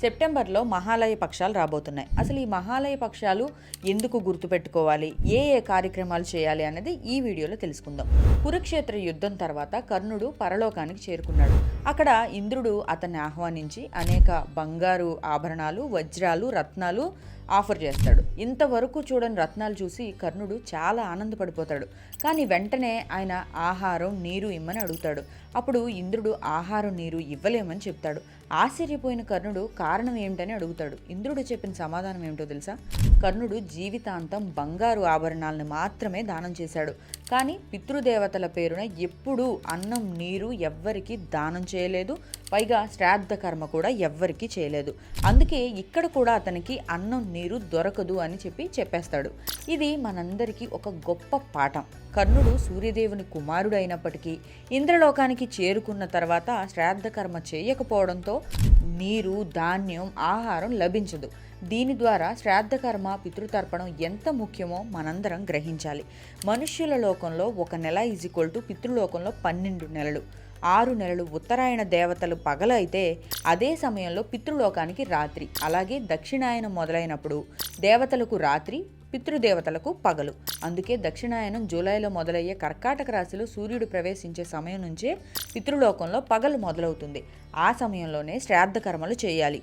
సెప్టెంబర్లో మహాలయ పక్షాలు రాబోతున్నాయి. అసలు ఈ మహాలయ పక్షాలు ఎందుకు గుర్తుపెట్టుకోవాలి? ఏ ఏ కార్యక్రమాలు చేయాలి అనేది ఈ వీడియోలో తెలుసుకుందాం. కురుక్షేత్ర యుద్ధం తర్వాత కర్ణుడు పరలోకానికి చేరుకున్నాడు. అక్కడ ఇంద్రుడు అతన్ని ఆహ్వానించి అనేక బంగారు ఆభరణాలు వజ్రాలు రత్నాలు ఆఫర్ చేస్తాడు. ఇంతవరకు చూడని రత్నాలు చూసి కర్ణుడు చాలా ఆనందపడిపోతాడు. కానీ వెంటనే ఆయన ఆహారం నీరు ఇమ్మని అడుగుతాడు. అప్పుడు ఇంద్రుడు ఆహారం నీరు ఇవ్వలేమని చెప్తాడు. ఆశ్చర్యపోయిన కర్ణుడు కారణం ఏమిటని అడుగుతాడు. ఇంద్రుడు చెప్పిన సమాధానం ఏమిటో తెలుసా? కర్ణుడు జీవితాంతం బంగారు ఆభరణాలను మాత్రమే దానం చేశాడు. కానీ పితృదేవతల పేరున ఎప్పుడూ అన్నం నీరు ఎవ్వరికి దానం చేయలేదు. పైగా శ్రాద్ధ కర్మ కూడా ఎవ్వరికి చేయలేదు. అందుకే ఇక్కడ కూడా అతనికి అన్నం నీరు దొరకదు అని చెప్పి చెప్పేస్తాడు. ఇది మనందరికీ ఒక గొప్ప పాఠం. కర్ణుడు సూర్యదేవుని కుమారుడు అయినప్పటికీ ఇంద్రలోకానికి చేరుకున్న తర్వాత శ్రాద్ధ కర్మ చేయకపోవడంతో నీరు ధాన్యం ఆహారం లభించదు. దీని ద్వారా శ్రాద్ధకర్మ పితృతర్పణం ఎంత ముఖ్యమో మనందరం గ్రహించాలి. మనుష్యుల లోకంలో ఒక నెల ఈజ్ ఈక్వల్ టు పితృలోకంలో పన్నెండు నెలలు. ఆరు నెలలు ఉత్తరాయణ దేవతలు పగలైతే అదే సమయంలో పితృలోకానికి రాత్రి. అలాగే దక్షిణాయనం మొదలైనప్పుడు దేవతలకు రాత్రి పితృదేవతలకు పగలు. అందుకే దక్షిణాయనం జూలైలో మొదలయ్యే కర్కాటక రాశిలో సూర్యుడు ప్రవేశించే సమయం నుంచే పితృలోకంలో పగలు మొదలవుతుంది. ఆ సమయంలోనే శ్రాద్ధ కర్మలు చేయాలి.